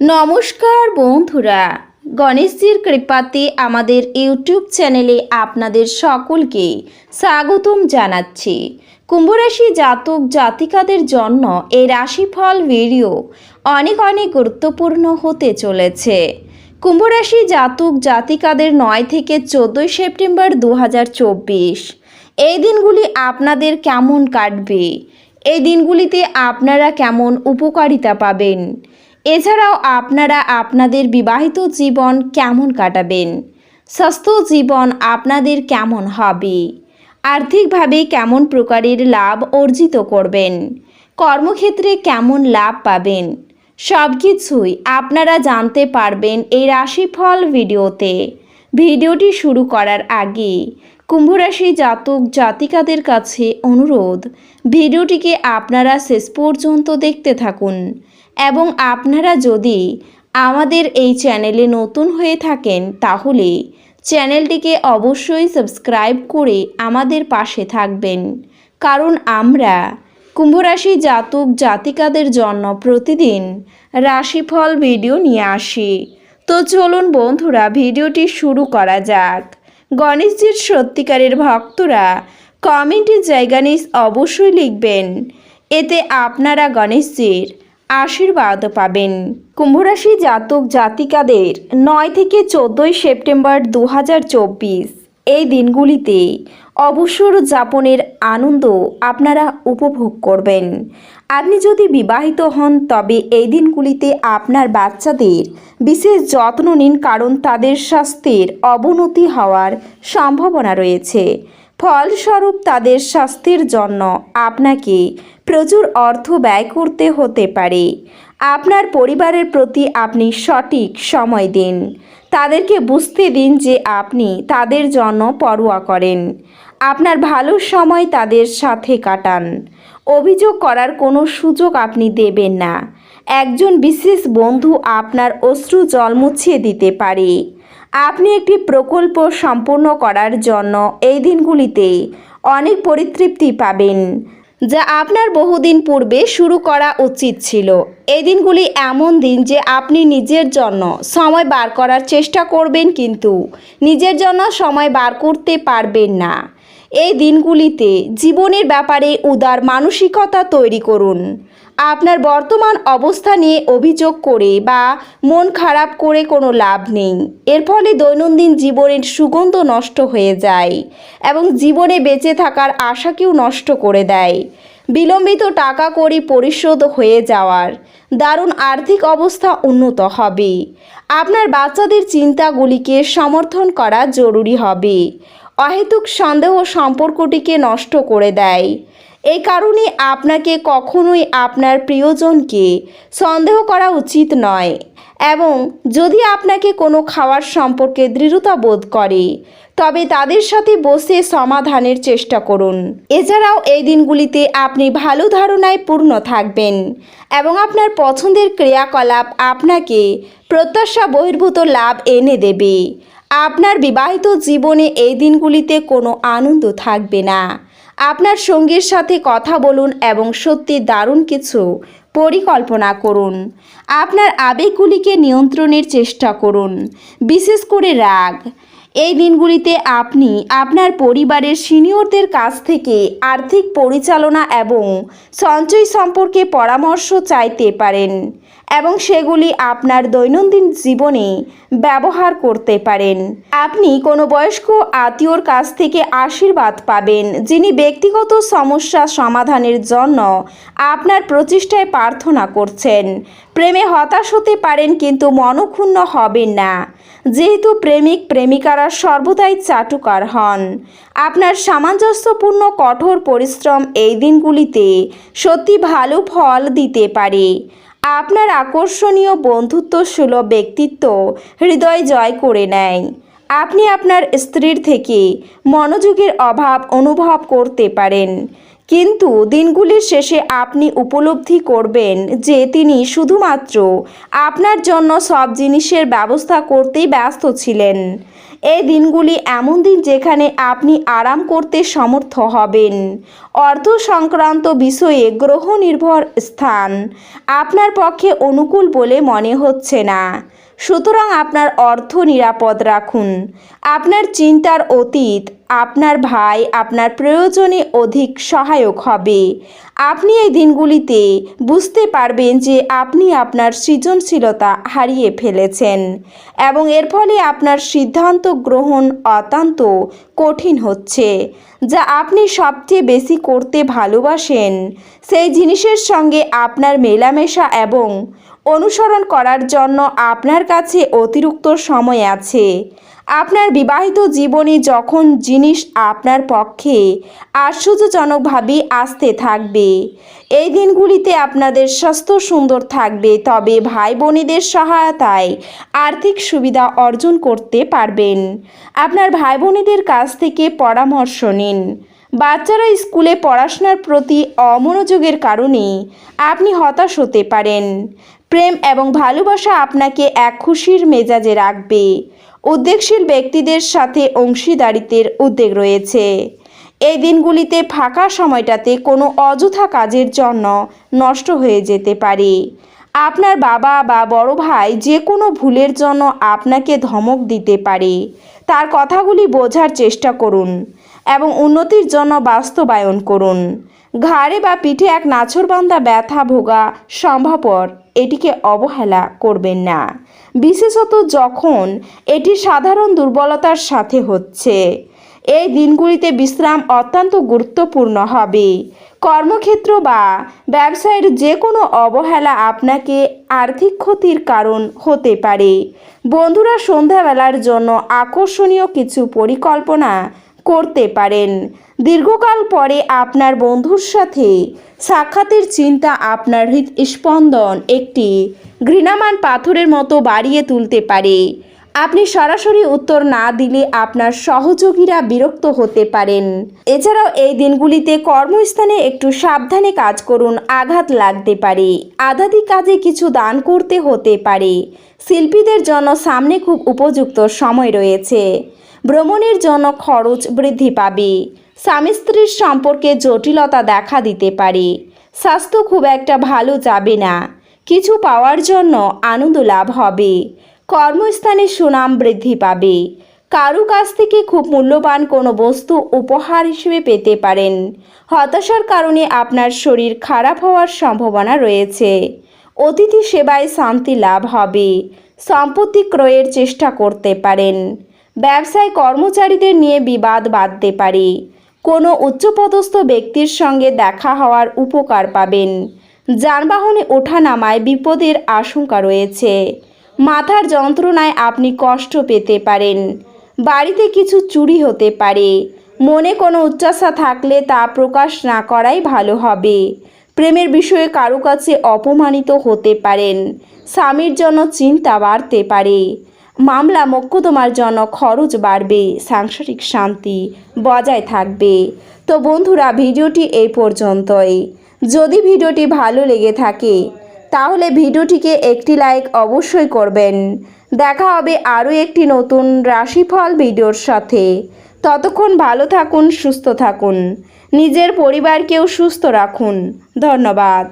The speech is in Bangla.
নমস্কার বন্ধুরা। গণেশজির কৃপাতে আমাদের ইউটিউব চ্যানেলে আপনাদের সকলকে স্বাগতম জানাচ্ছি। কুম্ভরাশি জাতক জাতিকাদের জন্য এই রাশিফল ভিডিও অনেক অনেক গুরুত্বপূর্ণ হতে চলেছে। কুম্ভরাশি জাতক জাতিকাদের নয় থেকে চোদ্দোই সেপ্টেম্বর দু হাজার চব্বিশ। এই দিনগুলি আপনাদের কেমন কাটবে? এই দিনগুলিতে আপনারা কেমন উপকারিতা পাবেন? এছাড়াও আপনারা আপনাদের বিবাহিত জীবন কেমন কাটাবেন? স্বাস্থ্য জীবন আপনাদের কেমন হবে? আর্থিকভাবে কেমন প্রকারের লাভ অর্জিত করবেন? কর্মক্ষেত্রে কেমন লাভ পাবেন? সব কিছুই আপনারা জানতে পারবেন এই রাশিফল ভিডিওতে। ভিডিওটি শুরু করার আগে কুম্ভরাশি জাতক জাতিকাদের কাছে অনুরোধ, ভিডিওটিকে আপনারা শেষ পর্যন্ত দেখতে থাকুন। এবং আপনারা যদি আমাদের এই চ্যানেলে নতুন হয়ে থাকেন, তাহলে চ্যানেলটিকে অবশ্যই সাবস্ক্রাইব করে আমাদের পাশে থাকবেন। কারণ আমরা কুম্ভরাশি জাতক জাতিকাদের জন্য প্রতিদিন রাশিফল ভিডিও নিয়ে আসি। তো চলুন বন্ধুরা, ভিডিওটি শুরু করা যাক। গণেশজির সত্যিকারের ভক্তরা কমেন্টের জায়গা নিজ অবশ্যই লিখবেন। এতে আপনারা গণেশজির আশীর্বাদ পাবেন। কুম্ভরাশি জাতক জাতিকাদের নয় থেকে চোদ্দোই সেপ্টেম্বর দু হাজার চব্বিশ। এই দিনগুলিতে অবসর যাপনের আনন্দ আপনারা উপভোগ করবেন। আপনি যদি বিবাহিত হন, তবে এই দিনগুলিতে আপনার বাচ্চাদের বিশেষ যত্ন নিন, কারণ তাদের স্বাস্থ্যের অবনতি হওয়ার সম্ভাবনা রয়েছে। ফলস্বরূপ তাদের স্বাস্থ্যের জন্য আপনাকে প্রচুর অর্থ ব্যয় করতে হতে পারে। আপনার পরিবারের প্রতি আপনি সঠিক সময় দিন। তাদেরকে বুঝতে দিন যে আপনি তাদের জন্য পরোয়া করেন। আপনার ভালো সময় তাদের সাথে কাটান। অভিযোগ করার কোনো সুযোগ আপনি দেবেন না। একজন বিশেষ বন্ধু আপনার অশ্রু জল মুছিয়ে দিতে পারে। আপনি একটি প্রকল্প সম্পূর্ণ করার জন্য এই দিনগুলিতে অনেক পরিতৃপ্তি পাবেন, যা আপনার বহুদিন পূর্বে শুরু করা উচিত ছিল। এই দিনগুলি এমন দিন যে আপনি নিজের জন্য সময় বার করার চেষ্টা করবেন কিন্তু নিজের জন্য সময় বার করতে পারবেন না। এই দিনগুলিতে জীবনের ব্যাপারে উদার মানসিকতা তৈরি করুন। আপনার বর্তমান অবস্থা নিয়ে অভিযোগ করে বা মন খারাপ করে কোনো লাভ নেই। এর ফলে দৈনন্দিন জীবনের সুগন্ধ নষ্ট হয়ে যায় এবং জীবনে বেঁচে থাকার আশাকেও নষ্ট করে দেয়। বিলম্বিত টাকা করি পরিশোধ হয়ে যাওয়ার দারুণ আর্থিক অবস্থা উন্নত হবে। আপনার বাচ্চাদের চিন্তাগুলিকে সমর্থন করা জরুরি হবে। অহেতুক সন্দেহ সম্পর্কটিকে নষ্ট করে দেয়। এই কারণে আপনাকে কখনোই আপনার প্রিয়জনকে সন্দেহ করা উচিত নয় এবং যদি আপনাকে কোনো খাওয়ার সম্পর্কে দৃঢ়তা বোধ করে, তবে তাদের সাথে বসে সমাধানের চেষ্টা করুন। এছাড়াও এই দিনগুলিতে আপনি ভালো ধারণায় পূর্ণ থাকবেন এবং আপনার পছন্দের ক্রিয়াকলাপ আপনাকে প্রত্যাশা বহির্ভূত লাভ এনে দেবে। আপনার বিবাহিত জীবনে এই দিনগুলিতে কোনো আনন্দ থাকবে না। আপনার সঙ্গীর সাথে কথা বলুন এবং সত্যি দারুণ কিছু পরিকল্পনা করুন। আপনার আবেগগুলিকে নিয়ন্ত্রণের চেষ্টা করুন। বিশেষ করে রাগ। এই দিনগুলিতে আপনি আপনার পরিবারের সিনিয়রদের কাছ থেকে আর্থিক পরিচালনা এবং সঞ্চয় সম্পর্কে পরামর্শ চাইতে পারেন। এবং সেগুলি আপনার দৈনন্দিন জীবনে ব্যবহার করতে পারেন। আপনি কোনো বয়স্ক আত্মীয়র কাছ থেকে আশীর্বাদ পাবেন, যিনি ব্যক্তিগত সমস্যা সমাধানের জন্য আপনার প্রচেষ্টায় প্রার্থনা করছেন। প্রেমে হতাশ হতে পারেন কিন্তু মনক্ষুণ্ণ হবেন না। যেহেতু প্রেমিক প্রেমিকারা সর্বদাই চাটুকার হন। আপনার সামঞ্জস্যপূর্ণ কঠোর পরিশ্রম এই দিনগুলিতে সত্যি ভালো ফল দিতে পারে। আপনার আকর্ষণীয় বন্ধুত্ব সুলভ ব্যক্তিত্ব হৃদয় জয় করে নেয়। আপনি আপনার স্ত্রীর থেকে মনোযোগের অভাব অনুভব করতে পারেন। কিন্তু দিনগুলির শেষে আপনি উপলব্ধি করবেন যে তিনি শুধুমাত্র আপনার জন্য সব জিনিসের ব্যবস্থা করতেই ব্যস্ত ছিলেন। এই দিনগুলি এমন দিন যেখানে আপনি আরাম করতে সমর্থ হবেন। অর্থ সংক্রান্ত বিষয়ে গ্রহ নির্ভর স্থান। আপনার পক্ষে অনুকূল বলে মনে হচ্ছে না। সুতরাং আপনার অর্থ নিরাপদ রাখুন। আপনার চিন্তার অতীত আপনার ভাই আপনার প্রয়োজনে অধিক সহায়ক হবে। আপনি এই দিনগুলিতে বুঝতে পারবেন যে আপনি আপনার সৃজনশীলতা হারিয়ে ফেলেছেন এবং এর ফলে আপনার সিদ্ধান্ত গ্রহণ অত্যন্ত কঠিন হচ্ছে। যা আপনি সবচেয়ে বেশি করতে ভালোবাসেন, সেই জিনিসের সঙ্গে আপনার মেলামেশা এবং অনুসরণ করার জন্য আপনার কাছে অতিরিক্ত সময় আছে। আপনার বিবাহিত জীবনে যখন জিনিস আপনার পক্ষে আশ্চর্যজনকভাবে আসতে থাকবে, এই দিনগুলিতে আপনাদের স্বাস্থ্য সুন্দর থাকবে, তবে ভাই বোনেদের সহায়তায় আর্থিক সুবিধা অর্জন করতে পারবেন। আপনার ভাই বোনেদের কাছ থেকে পরামর্শ নিন। বাচ্চারা স্কুলে পড়াশোনার প্রতি অমনোযোগের কারণে আপনি হতাশ হতে পারেন। প্রেম এবং ভালোবাসা আপনাকে এক খুশির মেজাজে রাখবে। উদ্বেগশীল ব্যক্তিদের সাথে অংশীদারিত্বের উদ্বেগ রয়েছে। এই দিনগুলিতে ফাঁকা সময়টাতে কোনো অযথা কাজের জন্য নষ্ট হয়ে যেতে পারে। আপনার বাবা বা বড় ভাই যে কোনো ভুলের জন্য আপনাকে ধমক দিতে পারে। তার কথাগুলি বোঝার চেষ্টা করুন এবং উন্নতির জন্য বাস্তবায়ন করুন। ঘাড়ে বা পিঠে এক নাছরবান্ধা ব্যথা ভোগা সম্ভবপর। এটিকে অবহেলা করবেন না। বিশেষত যখন এটি সাধারণ দুর্বলতার সাথে হচ্ছে। এই দিনগুলিতে বিশ্রাম অত্যন্ত গুরুত্বপূর্ণ হবে। কর্মক্ষেত্র বা ব্যবসায়ের যে কোনো অবহেলা আপনাকে আর্থিক ক্ষতির কারণ হতে পারে। বন্ধুরা, সন্ধ্যাবেলার জন্য আকর্ষণীয় কিছু পরিকল্পনা করতে পারেন। দীর্ঘকাল পরে আপনার বন্ধুর সাথে সাক্ষাতের চিন্তা আপনার হৃদস্পন্দন একটি ঘৃণামান পাথরের মতো বাড়িয়ে তুলতে পারে। আপনি সরাসরি উত্তর না দিলে আপনার সহযোগীরা বিরক্ত হতে পারেন। এছাড়াও এই দিনগুলিতে কর্মস্থানে একটু সাবধানে কাজ করুন, আঘাত লাগতে পারে। আধাদি কাজে কিছু দান করতে হতে পারে। শিল্পীদের জন্য সামনে খুব উপযুক্ত সময় রয়েছে। ভ্রমণের জন্য খরচ বৃদ্ধি পাবে। স্বামী স্ত্রীর সম্পর্কে জটিলতা দেখা দিতে পারে। স্বাস্থ্য খুব একটা ভালো যাবে না। কিছু পাওয়ার জন্য আনন্দ লাভ হবে। কর্মস্থানে সুনাম বৃদ্ধি পাবে। কারু কাছ থেকে খুব মূল্যবান কোনো বস্তু উপহার হিসেবে পেতে পারেন। হতাশার কারণে আপনার শরীর খারাপ হওয়ার সম্ভাবনা রয়েছে। অতিথি সেবায় শান্তি লাভ হবে। সম্পত্তি ক্রয়ের চেষ্টা করতে পারেন। ব্যবসায় কর্মচারীদের নিয়ে বিবাদ বাঁধতে পারে। কোনো উচ্চপদস্থ ব্যক্তির সঙ্গে দেখা হওয়ার উপকার পাবেন। যানবাহনে ওঠা নামায় বিপদের আশঙ্কা রয়েছে। মাথার যন্ত্রণায় আপনি কষ্ট পেতে পারেন। বাড়িতে কিছু চুরি হতে পারে। মনে কোনো উচ্চাসা থাকলে তা প্রকাশ না করাই ভালো হবে। প্রেমের বিষয়ে কারও কাছে অপমানিত হতে পারেন। স্বামীর জন্য চিন্তা বাড়তে পারে। মামলা মোকদ্দমার জন্য খরচ বাড়বে, সাংসারিক শান্তি বজায় থাকবে। তো বন্ধুরা, ভিডিওটি এই পর্যন্তই। যদি ভিডিওটি ভালো লেগে থাকে, তাহলে ভিডিওটিকে একটি লাইক অবশ্যই করবেন। দেখা হবে আরও একটি নতুন রাশিফল ভিডিওর সাথে। ততক্ষণ ভালো থাকুন, সুস্থ থাকুন। নিজের পরিবারকেও সুস্থ রাখুন। ধন্যবাদ।